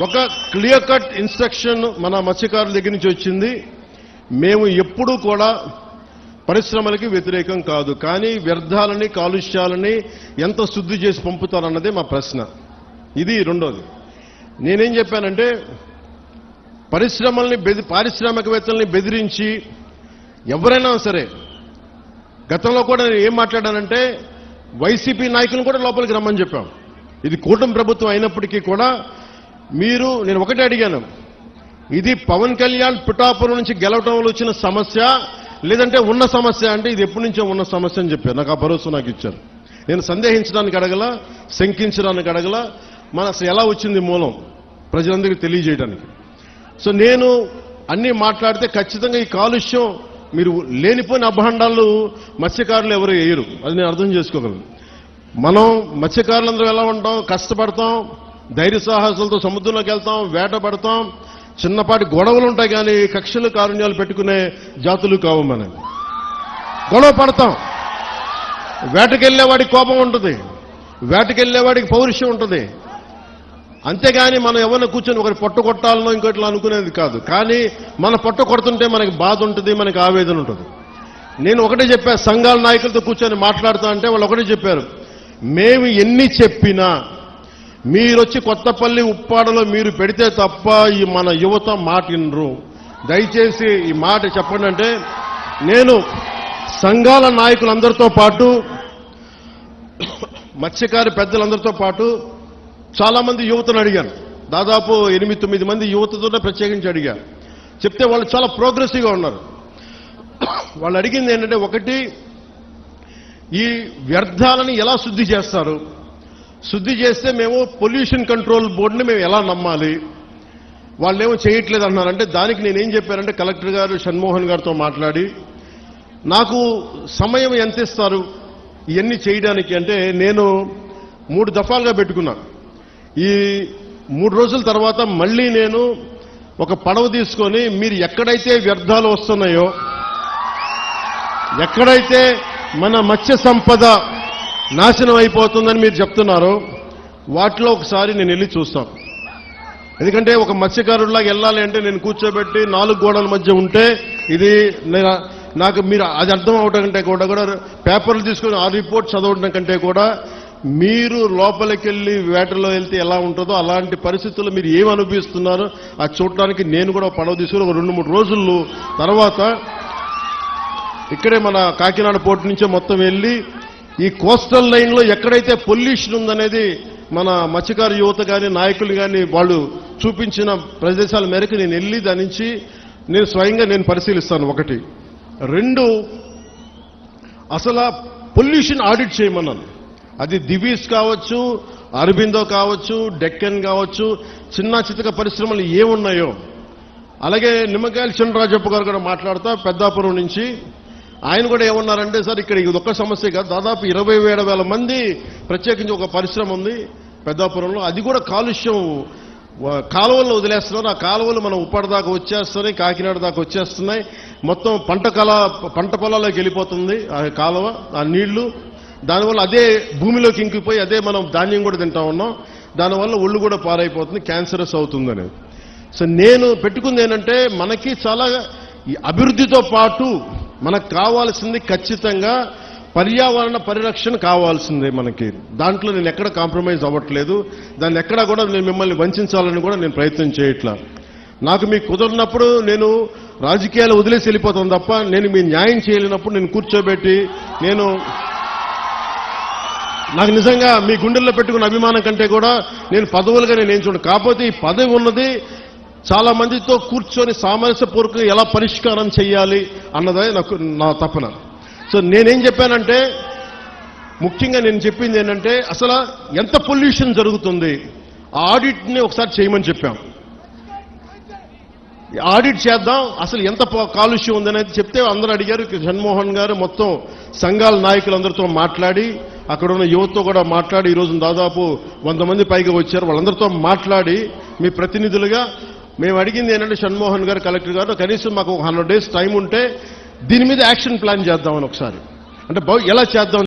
ఒక clear cut instruction మన మత్స్యకారుల దగ్గర నుంచి వచ్చింది. మేము ఎప్పుడూ కూడా పరిశ్రమలకి వ్యతిరేకం కాదు. కానీ వ్యర్థాలని కాలుష్యాలని ఎంత శుద్ధి చేసి పంపుతారన్నదే మా ప్రశ్న. ఇది రెండోది. నేనేం చెప్పానంటే పరిశ్రమల్ని బెది పారిశ్రామికవేత్తల్ని బెదిరించి ఎవరైనా సరే గతంలో కూడా నేను ఏం మాట్లాడానంటే వైసీపీ నాయకులను కూడా లోపలికి రమ్మని చెప్పాం. ఇది కూటమి ప్రభుత్వం అయినప్పటికీ కూడా మీరు నేను ఒకటే అడిగాను. ఇది పవన్ కళ్యాణ్ పిఠాపురం నుంచి గెలవటం వల్ల వచ్చిన సమస్య లేదంటే ఉన్న సమస్య అంటే ఇది ఎప్పటి నుంచో ఉన్న సమస్య అని చెప్పారు. నాకు ఆ భరోసా నాకు ఇచ్చారు. నేను సందేహించడానికి అడగల శంకించడానికి అడగల మన అసలు ఎలా వచ్చింది మూలం ప్రజలందరికీ తెలియజేయడానికి సో నేను అన్ని మాట్లాడితే ఖచ్చితంగా ఈ కాలుష్యం మీరు లేనిపోయిన అభాండాలు మత్స్యకారులు ఎవరు వేయరు. అది నేను అర్థం చేసుకోగలను. మనం మత్స్యకారులందరూ ఎలా ఉంటాం? కష్టపడతాం ధైర్య సాహసాలతో సముద్రంలోకి వెళ్తాం వేట పడతాం. చిన్నపాటి గొడవలు ఉంటాయి కానీ కక్షలు కారుణ్యాలు పెట్టుకునే జాతులు కావు మనం గొడవ పడతాం. వేటకెళ్ళేవాడికి కోపం ఉంటుంది. వేటకెళ్ళేవాడికి పౌరుషం ఉంటుంది. అంతేగాని మనం ఎవరిని కూర్చొని ఒకరి పొట్ట కొట్టాలనో ఇంకోటిలో అనుకునేది కాదు. కానీ మన పొట్ట కొడుతుంటే మనకి బాధ ఉంటుంది మనకి ఆవేదన ఉంటుంది. నేను ఒకటే చెప్పాను సంఘాల నాయకులతో కూర్చొని మాట్లాడుతా అంటే వాళ్ళు ఒకటే చెప్పారు. మేము ఎన్ని చెప్పినా మీరొచ్చి కొత్తపల్లి ఉప్పాడలో మీరు పెడితే తప్ప ఈ మన యువత మాటినరు. దయచేసి ఈ మాట చెప్పండి అంటే నేను సంఘాల నాయకులందరితో పాటు మత్స్యకారి పెద్దలందరితో పాటు చాలామంది యువతను అడిగాను. దాదాపు ఎనిమిది తొమ్మిది మంది యువతతోనే ప్రత్యేకించి అడిగాను. చెప్తే వాళ్ళు చాలా ప్రోగ్రెసివ్గా ఉన్నారు. వాళ్ళు అడిగింది ఏంటంటే ఒకటి ఈ వ్యర్థాలని ఎలా శుద్ధి చేస్తారు? శుద్ధి చేస్తే మేము పొల్యూషన్ కంట్రోల్ బోర్డుని మేము ఎలా నమ్మాలి? వాళ్ళు ఏమో చేయట్లేదు అన్నారంటే దానికి నేనేం చెప్పానంటే కలెక్టర్ గారు షణ్మోహన్ గారితో మాట్లాడి నాకు సమయం ఎంత ఇస్తారు ఇవన్నీ చేయడానికి? అంటే నేను మూడు దఫాలుగా పెట్టుకున్నా. ఈ మూడు రోజుల తర్వాత మళ్ళీ నేను ఒక పడవ తీసుకొని మీరు ఎక్కడైతే వ్యర్థాలు వస్తున్నాయో ఎక్కడైతే మన మత్స్య సంపద నాశనం అయిపోతుందని మీరు చెప్తున్నారో. వాటిలో ఒకసారి నేను వెళ్ళి చూస్తాను. ఎందుకంటే ఒక మత్స్యకారుడిలాగా వెళ్ళాలి అంటే నేను కూర్చోబెట్టి నాలుగు గోడల మధ్య ఉంటే ఇది నేను నాకు మీరు అది అర్థం అవటం కంటే కూడా కూడా పేపర్లు తీసుకొని ఆ రిపోర్ట్ చదవడం కంటే కూడా మీరు లోపలికి వెళ్ళి వేటలో వెళ్తే ఎలా ఉంటుందో అలాంటి పరిస్థితుల్లో మీరు ఏం అనుభవిస్తున్నారో అది చూడటానికి నేను కూడా పడవ తీసుకుని ఒక రెండు మూడు రోజులు తర్వాత ఇక్కడే మన కాకినాడ పోర్టు నుంచే మొత్తం వెళ్ళి ఈ కోస్టల్ లైన్లో ఎక్కడైతే పొల్యూషన్ ఉందనేది మన మత్స్యకారు యువత కానీ నాయకులు కానీ వాళ్ళు చూపించిన ప్రదేశాల మేరకు నేను వెళ్ళి దాని నుంచి నేను స్వయంగా నేను పరిశీలిస్తాను ఒకటి. రెండు అసలు పొల్యూషన్ ఆడిట్ చేయమన్నాను. అది దివీస్ కావచ్చు అరబిందో కావచ్చు డెక్కన్ కావచ్చు చిన్న చితక పరిశ్రమలు ఏమున్నాయో. అలాగే నిమ్మకాయల చంద్రరాజప్ప గారు కూడా మాట్లాడతా పెద్దాపురం నుంచి ఆయన కూడా ఏమన్నారంటే సార్ ఇక్కడ ఇది ఒక్క సమస్య కాదు. దాదాపు ఇరవై ఏడు వేల మంది ప్రత్యేకించి ఒక పరిశ్రమ ఉంది పెద్దాపురంలో. అది కూడా కాలుష్యం కాలువల్లో వదిలేస్తున్నారు. ఆ కాలువలు మనం ఉప్పాడ దాకా వచ్చేస్తున్నాయి కాకినాడ దాకా వచ్చేస్తున్నాయి. మొత్తం పంట కళ పంట పొలాల్లోకి వెళ్ళిపోతుంది ఆ కాలువ ఆ నీళ్ళు. దానివల్ల అదే భూమిలోకి ఇంకిపోయి అదే మనం ధాన్యం కూడా తింటా ఉన్నాం. దానివల్ల ఒళ్ళు కూడా పారైపోతుంది క్యాన్సరస్ అవుతుంది అనేది సో నేను పెట్టుకుంది ఏంటంటే మనకి చాలా అభివృద్ధితో పాటు మనకు కావాల్సింది ఖచ్చితంగా పర్యావరణ పరిరక్షణ కావాల్సిందే మనకి. దాంట్లో నేను ఎక్కడ కాంప్రమైజ్ అవ్వట్లేదు. దాన్ని ఎక్కడా కూడా నేను మిమ్మల్ని వంచాలని కూడా నేను ప్రయత్నం చేయట్లా. నాకు మీకు కుదరినప్పుడు నేను రాజకీయాలు వదిలేసి వెళ్ళిపోతాను తప్ప నేను మీ న్యాయం చేయలేనప్పుడు నేను కూర్చోబెట్టి నేను నాకు నిజంగా మీ గుండెల్లో పెట్టుకున్న అభిమానం కంటే కూడా నేను పదవులుగా నేను ఏం చూడను కాకపోతే ఈ పదవి ఉన్నది చాలా మందితో కూర్చొని సామరస్యపూర్వకంగా ఎలా పరిష్కారం చేయాలి అన్నదే నాకు నా తపన. సో నేనేం చెప్పానంటే ముఖ్యంగా నేను చెప్పింది ఏంటంటే అసలు ఎంత పొల్యూషన్ జరుగుతుంది ఆ ఆడిట్ని ఒకసారి చేయమని చెప్పాం. ఆడిట్ చేద్దాం అసలు ఎంత కాలుష్యం ఉందనేది చెప్తే అందరూ అడిగారు జన్మోహన్ గారు మొత్తం సంఘాల నాయకులందరితో మాట్లాడి అక్కడ ఉన్న యువతతో కూడా మాట్లాడి ఈరోజు దాదాపు వంద మంది పైగా వచ్చారు వాళ్ళందరితో మాట్లాడి మీ ప్రతినిధులుగా మేము అడిగింది ఏంటంటే షణ్మోహన్ గారు కలెక్టర్ గారు కనీసం మాకు ఒక హండ్రెడ్ డేస్ టైం ఉంటే దీని మీద యాక్షన్ ప్లాన్ చేద్దామని ఒకసారి. అంటే ఎలా చేద్దాం